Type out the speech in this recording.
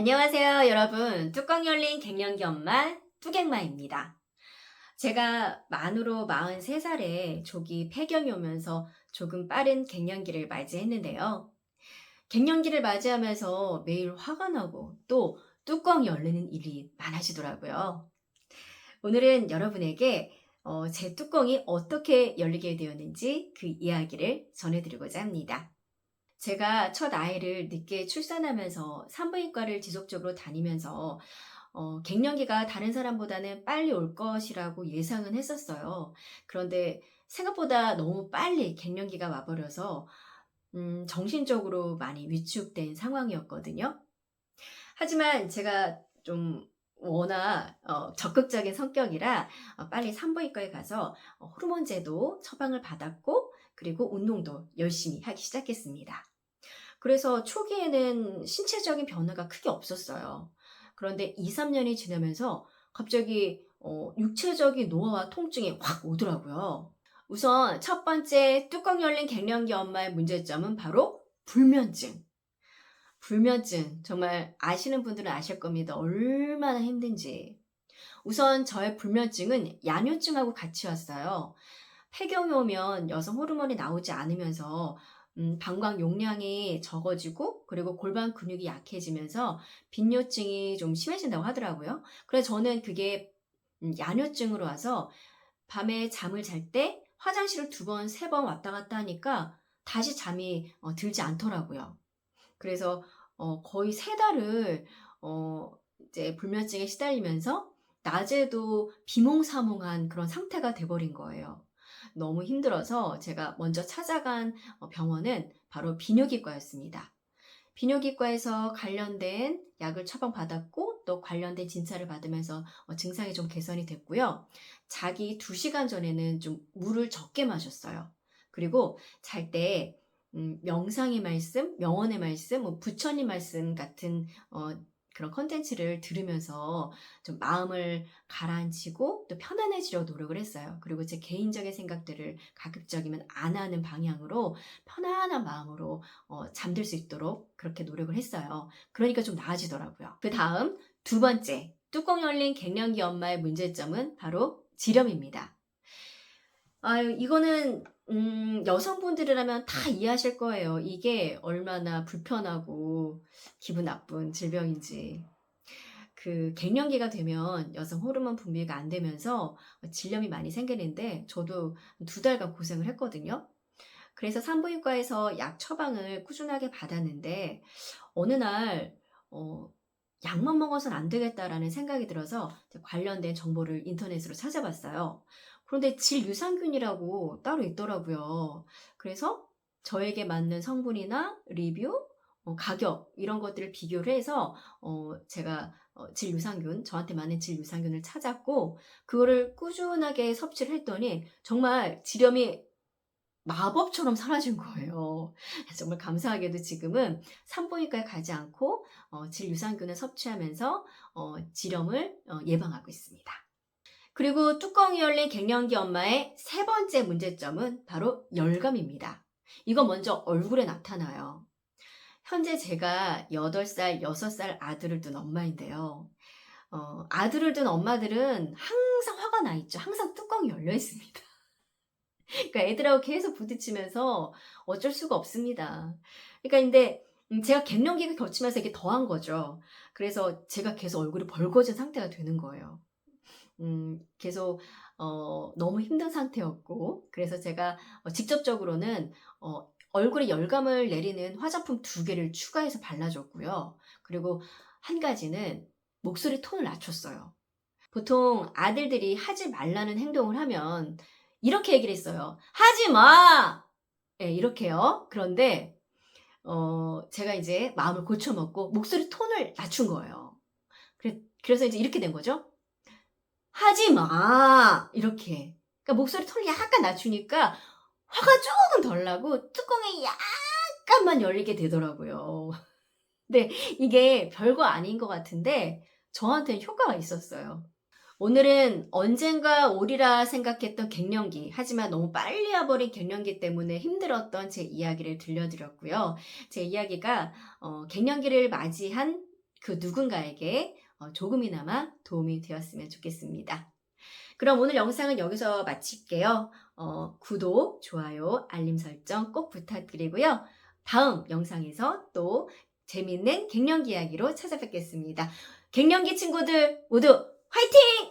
안녕하세요, 여러분. 뚜껑 열린 갱년기 엄마 뚜갱마입니다. 제가 만으로 43살에 조기 폐경이 오면서 조금 빠른 갱년기를 맞이했는데요. 갱년기를 맞이하면서 매일 화가 나고 또 뚜껑이 열리는 일이 많아지더라고요. 오늘은 여러분에게 어, 제 뚜껑이 어떻게 열리게 되었는지 그 이야기를 전해드리고자 합니다. 제가 첫 아이를 늦게 출산하면서 산부인과를 지속적으로 다니면서 어, 갱년기가 다른 사람보다는 빨리 올 것이라고 예상은 했었어요. 그런데 생각보다 너무 빨리 갱년기가 와버려서 음, 정신적으로 많이 위축된 상황이었거든요. 하지만 제가 좀 워낙 어, 적극적인 성격이라 어, 빨리 산부인과에 가서 어, 호르몬제도 처방을 받았고 그리고 운동도 열심히 하기 시작했습니다. 그래서 초기에는 신체적인 변화가 크게 없었어요. 그런데 2, 3년이 지나면서 갑자기 어, 육체적인 노화와 통증이 확 오더라고요. 우선 첫 번째 뚜껑 열린 갱년기 엄마의 문제점은 바로 불면증. 불면증 정말 아시는 분들은 아실 겁니다. 얼마나 힘든지. 우선 저의 불면증은 양요증하고 같이 왔어요. 폐경이 오면 여성 호르몬이 나오지 않으면서 음, 방광 용량이 적어지고 그리고 골반 근육이 약해지면서 빈뇨증이 좀 심해진다고 하더라고요. 그래서 저는 그게 음, 야뇨증으로 와서 밤에 잠을 잘 때 화장실을 두 번, 세 번 왔다 갔다 하니까 다시 잠이 어, 들지 않더라고요. 그래서 어, 거의 세 달을 어, 이제 불면증에 시달리면서 낮에도 비몽사몽한 그런 상태가 돼버린 거예요. 너무 힘들어서 제가 먼저 찾아간 어, 병원은 바로 비뇨기과였습니다. 비뇨기과에서 관련된 약을 처방받았고 또 관련된 진찰을 받으면서 어, 증상이 좀 개선이 됐고요. 자기 2시간 전에는 좀 물을 적게 마셨어요. 그리고 잘때 음, 명상의 말씀, 명언의 말씀, 뭐 부처님 말씀 같은 어, 그런 컨텐츠를 들으면서 좀 마음을 가라앉히고 또 편안해지려고 노력을 했어요. 그리고 제 개인적인 생각들을 가급적이면 안 하는 방향으로 편안한 마음으로 어, 잠들 수 있도록 그렇게 노력을 했어요. 그러니까 좀 나아지더라고요. 그 다음 두 번째 뚜껑 열린 갱년기 엄마의 문제점은 바로 지렴입니다. 아유, 이거는 음, 여성분들이라면 다 이해하실 거예요. 이게 얼마나 불편하고 기분 나쁜 질병인지. 그 갱년기가 되면 여성 호르몬 분비가 안 되면서 질염이 많이 생기는데 저도 두 달간 고생을 했거든요. 그래서 산부인과에서 약 처방을 꾸준하게 받았는데 어느 날 어, 약만 먹어서는 안 되겠다라는 생각이 들어서 관련된 정보를 인터넷으로 찾아봤어요. 그런데 질 유산균이라고 따로 있더라고요. 그래서 저에게 맞는 성분이나 리뷰, 어, 가격 이런 것들을 비교를 해서 어, 제가 어, 질 유산균 저한테 맞는 질 유산균을 찾았고 그거를 꾸준하게 섭취를 했더니 정말 지렴이 마법처럼 사라진 거예요. 정말 감사하게도 지금은 산부인과에 가지 않고 어, 질 유산균을 섭취하면서 어, 지렴을 어, 예방하고 있습니다. 그리고 뚜껑이 열린 갱년기 엄마의 세 번째 문제점은 바로 열감입니다. 이거 먼저 얼굴에 나타나요. 현재 제가 8살, 6살 아들을 둔 엄마인데요. 어, 아들을 둔 엄마들은 항상 화가 나 있죠. 항상 뚜껑이 열려 있습니다. 그러니까 애들하고 계속 부딪히면서 어쩔 수가 없습니다. 그러니까 근데 음, 제가 갱년기가 겹치면서 이게 더한 거죠. 그래서 제가 계속 얼굴이 벌거진 상태가 되는 거예요. 음, 계속 어, 너무 힘든 상태였고 그래서 제가 어, 직접적으로는 어, 얼굴에 열감을 내리는 화장품 두 개를 추가해서 발라줬고요. 그리고 한 가지는 목소리 톤을 낮췄어요. 보통 아들들이 하지 말라는 행동을 하면 이렇게 얘기를 했어요. 하지 마! 네, 이렇게요. 그런데 어, 제가 이제 마음을 고쳐먹고 목소리 톤을 낮춘 거예요. 그래, 그래서 이제 이렇게 된 거죠. 하지 마! 이렇게. 그러니까 목소리 톤을 약간 낮추니까 화가 조금 덜 나고 뚜껑이 약간만 열리게 되더라고요. 근데 이게 별거 아닌 것 같은데 저한테는 효과가 있었어요. 오늘은 언젠가 오리라 생각했던 갱년기, 하지만 너무 빨리 와버린 갱년기 때문에 힘들었던 제 이야기를 들려드렸고요. 제 이야기가 어, 갱년기를 맞이한 그 누군가에게 어, 조금이나마 도움이 되었으면 좋겠습니다. 그럼 오늘 영상은 여기서 마칠게요. 어, 구독, 좋아요, 알림 설정 꼭 부탁드리고요. 다음 영상에서 또 재밌는 갱년기 이야기로 찾아뵙겠습니다. 갱년기 친구들 모두 화이팅!